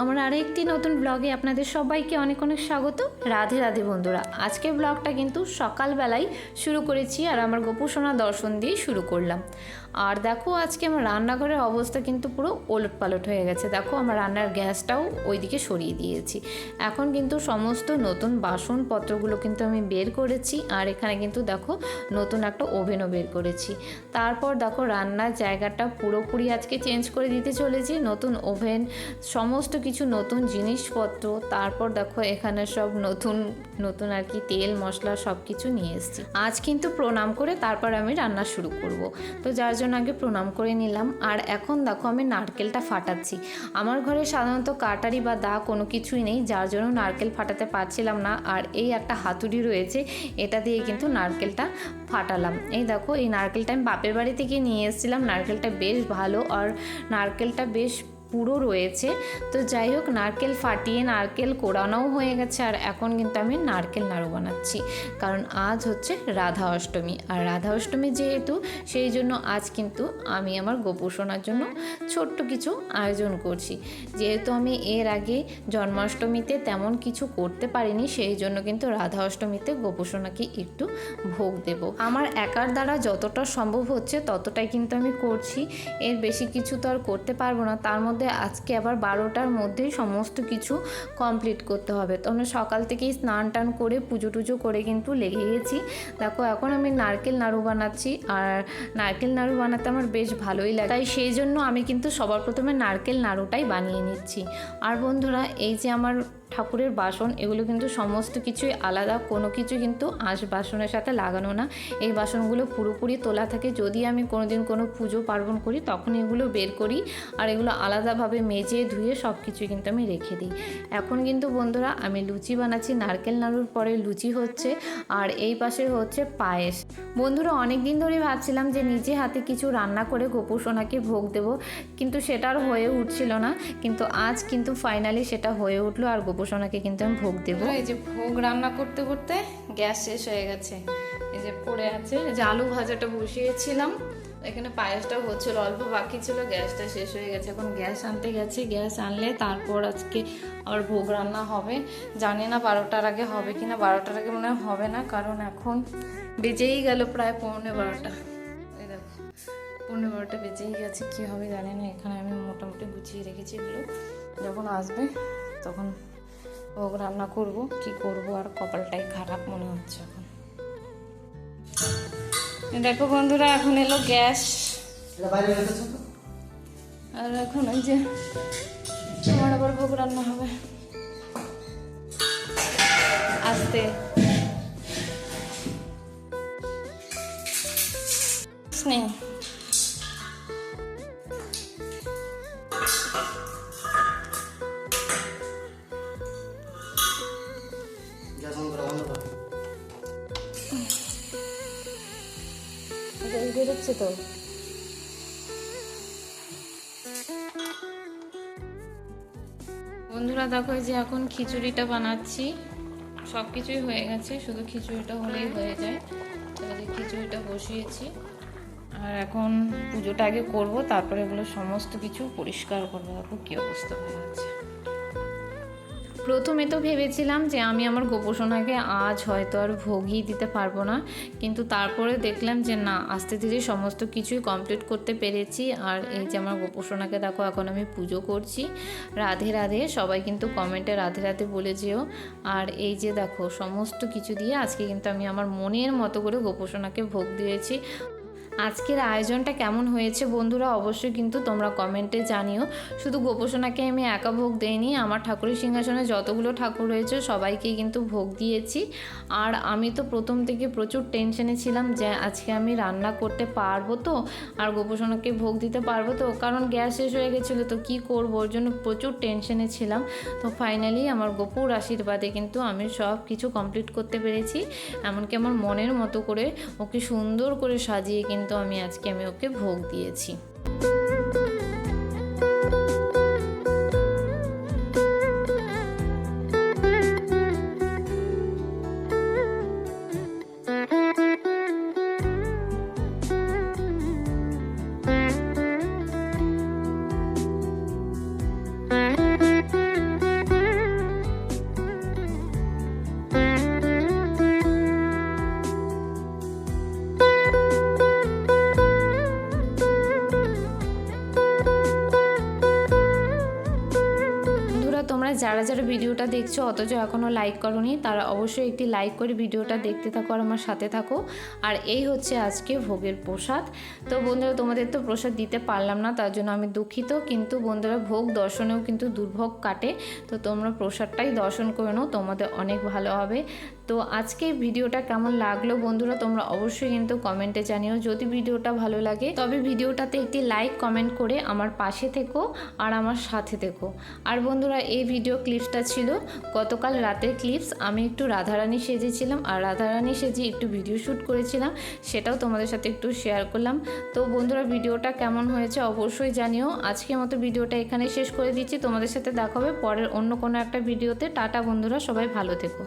আমার আরেকটি নতুন ব্লগে আপনাদের সবাইকে অনেক অনেক স্বাগত। রাধে রাধে বন্ধুরা, আজকের ব্লগটা কিন্তু সকালবেলায় শুরু করেছি আর আমার গোপুসোনা দর্শন দিয়ে শুরু করলাম। আর দেখো, আজকে আমার রান্নাঘরের অবস্থা কিন্তু পুরো ওলট পালট হয়ে গেছে। দেখো, আমার রান্নার গ্যাসটাও ওইদিকে সরিয়ে দিয়েছি। এখন কিন্তু সমস্ত নতুন বাসনপত্রগুলো কিন্তু আমি বের করেছি আর এখানে কিন্তু দেখো, নতুন একটা ওভেনও বের করেছি। তারপর দেখো, রান্নার জায়গাটা পুরোপুরি আজকে চেঞ্জ করে দিতে চলেছি। নতুন ওভেন, সমস্ত কিছু নতুন জিনিসপত্র, তারপর দেখো এখানে সব নতুন নতুন আর কি তেল, মশলা সব কিছু নিয়ে এসেছি। আজ কিন্তু প্রণাম করে তারপর আমি রান্না শুরু করব। তো যার জন্য আগে প্রণাম করে নিলাম। আর এখন দেখো আমি নারকেলটা ফাটাচ্ছি। আমার ঘরে সাধারণত কাটারি বা দা কোনো কিছুই নেই, যার জন্য নারকেল ফাটাতে পারছিলাম না। আর এই একটা হাতুড়ি রয়েছে, এটা দিয়ে কিন্তু নারকেলটা ফাটালাম। এই দেখো, এই নারকেলটা আমি বাপের বাড়ি থেকে নিয়ে এসেছিলাম। নারকেলটা বেশ ভালো। আর নারকেলটা বেশ পুরো রয়েছে। তো যাই হোক, নারকেল ফাটিয়ে নারকেল কোড়ানোও হয়ে গেছে আর এখন কিন্তু আমি নারকেল নাড়ু বানাচ্ছি। কারণ আজ হচ্ছে রাধা অষ্টমী। আর রাধা অষ্টমী যেহেতু, সেই জন্য আজ কিন্তু আমি আমার গোপোষণার জন্য ছোট্ট কিছু আয়োজন করছি। যেহেতু আমি এর আগে জন্মাষ্টমীতে তেমন কিছু করতে পারিনি, সেই জন্য কিন্তু রাধা অষ্টমীতে গোপোষণাকে একটু ভোগ দেব। আমার একার দ্বারা যতটা সম্ভব হচ্ছে ততটাই কিন্তু আমি করছি। এর বেশি কিছু তো আর করতে পারব না। তার মধ্যে আজকে আবার বারোটার মধ্যেই সমস্ত কিছু কমপ্লিট করতে হবে। তো আমরা সকাল থেকেই স্নান টান করে পুজো টুজো করে কিন্তু লেগে গেছি দেখো, এখন আমি নারকেল নাড়ু বানাচ্ছি আর নারকেল নাড়ু বানাতে আমার বেশ ভালোই লাগে। তাই সেই জন্য আমি কিন্তু সবার প্রথমে নারকেল নাড়ুটাই বানিয়ে নিচ্ছি। আর বন্ধুরা, এই যে আমার ঠাকুরের বাসন, এগুলো কিন্তু সমস্ত কিছুই আলাদা, কোনো কিছু কিন্তু আঁশ বাসনের সাথে লাগানো না। এই বাসনগুলো পুরোপুরি তোলা থাকে। যদি আমি কোনোদিন কোনো পুজো পার্বণ করি, তখন এগুলো বের করি আর এগুলো আলাদাভাবে মেজে ধুয়ে সব কিছু কিন্তু আমি রেখে দিই। এখন কিন্তু বন্ধুরা, আমি লুচি বানাচ্ছি। নারকেল নাড়ুর পরে লুচি হচ্ছে আর এই পাশে হচ্ছে পায়েস। বন্ধুরা অনেক দিন ধরেই ভাবছিলাম যে নিজে হাতে কিছু রান্না করে গোপুসোনাকে ভোগ দেব, কিন্তু সেটা আর হয়ে উঠছিল না। কিন্তু আজ কিন্তু ফাইনালি সেটা হয়ে উঠল আর গোপুসোনাকে কিন্তু আমি ভোগ দেবো। এই যে ভোগ রান্না করতে করতে গ্যাস শেষ হয়ে গেছে। এই যে পড়ে আছে যে আলু ভাজাটা বসিয়েছিলাম। এখানে পায়েসটা হচ্ছিল, অল্প বাকি ছিল, গ্যাসটা শেষ হয়ে গেছে। এখন গ্যাস আনতে গেছি, গ্যাস আনলে তারপর আজকে আবার ভোগ রান্না হবে। জানি না বারোটার আগে হবে কি না বারোটার আগে মনে হবে না, কারণ এখন বেজেই গেল প্রায় পৌনে বারোটা। এই পৌনে বারোটা বেজেই গেছে, কী হবে জানি না, এখানে আমি মোটামুটি গুছিয়ে রেখেছি এগুলো। যখন আসবে, তখন ভোগ রান্না করব কি করব আর কপালটাই খারাপ মনে হচ্ছে এখন। দেখো বন্ধুরা এখন এলো গ্যাস। আর এখন ওই যে আমার আবার ভোগ রান্না হবে। আস্তে। নেই বেরোচ্ছে তো। বন্ধুরা, দেখো যে এখন খিচুড়িটা বানাচ্ছি। সব কিছুই হয়ে গেছে, শুধু খিচুড়িটা হলেই হয়ে যায়। তাহলে খিচুড়িটা বসিয়েছি। আর এখন পুজোটা আগে করব, তারপরে এগুলো সমস্ত কিছু পরিষ্কার করব। দেখো কী অবস্থা হয়ে আছে। প্রথমে তো ভেবেছিলাম যে আমি আমার গোপোষণাকে আজ হয়তো আর ভোগই দিতে পারব না। কিন্তু তারপরে দেখলাম যে না, আস্তে ধীরে সমস্ত কিছুই কমপ্লিট করতে পেরেছি। আর এই যে আমার গোপোষণাকে দেখো, এখন আমি পুজো করছি। রাধে রাধে, সবাই কিন্তু কমেন্টে রাধে রাধে বলে যেও। আর এই যে দেখো, সমস্ত কিছু দিয়ে আজকে কিন্তু আমি আমার মনের মতো করে গোপোষণাকে ভোগ দিয়েছি। আজকের আয়োজনটা কেমন হয়েছে বন্ধুরা অবশ্যই কিন্তু তোমরা কমেন্টে জানিও। শুধু গোপোষণাকে আমি একা ভোগ দেইনি, আমার ঠাকুরের সিংহাসনে যতগুলো ঠাকুর রয়েছে সবাইকেই কিন্তু ভোগ দিয়েছি। আর আমি তো প্রথম থেকে প্রচুর টেনশনে ছিলাম যে আজকে আমি রান্না করতে পারব তো, আর গোপোষণাকে ভোগ দিতে পারব তো, কারণ গ্যাস শেষ হয়ে গেছিল তো কী করব, ওর জন্য প্রচুর টেনশনে ছিলাম। তো ফাইনালি আমার গোপুর আশীর্বাদে কিন্তু আমি সব কিছু কমপ্লিট করতে পেরেছি। এমনকি আমার মনের মতো করে ওকে সুন্দর করে সাজিয়ে কিন্তু আমি আজকে আমি ওকে ভোগ দিয়েছি। যারা যারা ভিডিওটা দেখছ, অথচ এখনও লাইক করনি, তারা অবশ্যই একটি লাইক করে ভিডিওটা দেখতে থাকো আর আমার সাথে থাকো। আর এই হচ্ছে আজকে ভোগের প্রসাদ। তো বন্ধুরা, তোমাদের তো প্রসাদ দিতে পারলাম না, তার জন্য আমি দুঃখিত। কিন্তু বন্ধুরা, ভোগ দর্শনেও কিন্তু দুর্ভোগ কাটে। তো তোমরা প্রসাদটাই দর্শন করে নাও, তোমাদের অনেক ভালো হবে। তো আজকে ভিডিওটা কেমন লাগল বন্ধুরা তোমরা অবশ্যই কিন্তু কমেন্টে জানিও। যদি ভিডিওটা ভালো লাগে, তবে ভিডিওটাতে একটি লাইক, কমেন্ট করে আমার পাশে থেকো আর আমার সাথে থেকো। আর বন্ধুরা, এই ভিডিও ক্লিপসটা ছিল গতকাল রাতের ক্লিপস। আমি একটু রাধারানী সেজেছিলাম আর রাধারানী সেজে একটু ভিডিও শ্যুট করেছিলাম, সেটাও তোমাদের সাথে একটু শেয়ার করলাম। তো বন্ধুরা, ভিডিওটা কেমন হয়েছে অবশ্যই জানিও। আজকের মতো ভিডিওটা এখানে শেষ করে দিচ্ছি। তোমাদের সাথে দেখা হবে পরের অন্য কোনো একটা ভিডিওতে। টাটা বন্ধুরা, সবাই ভালো থেকো।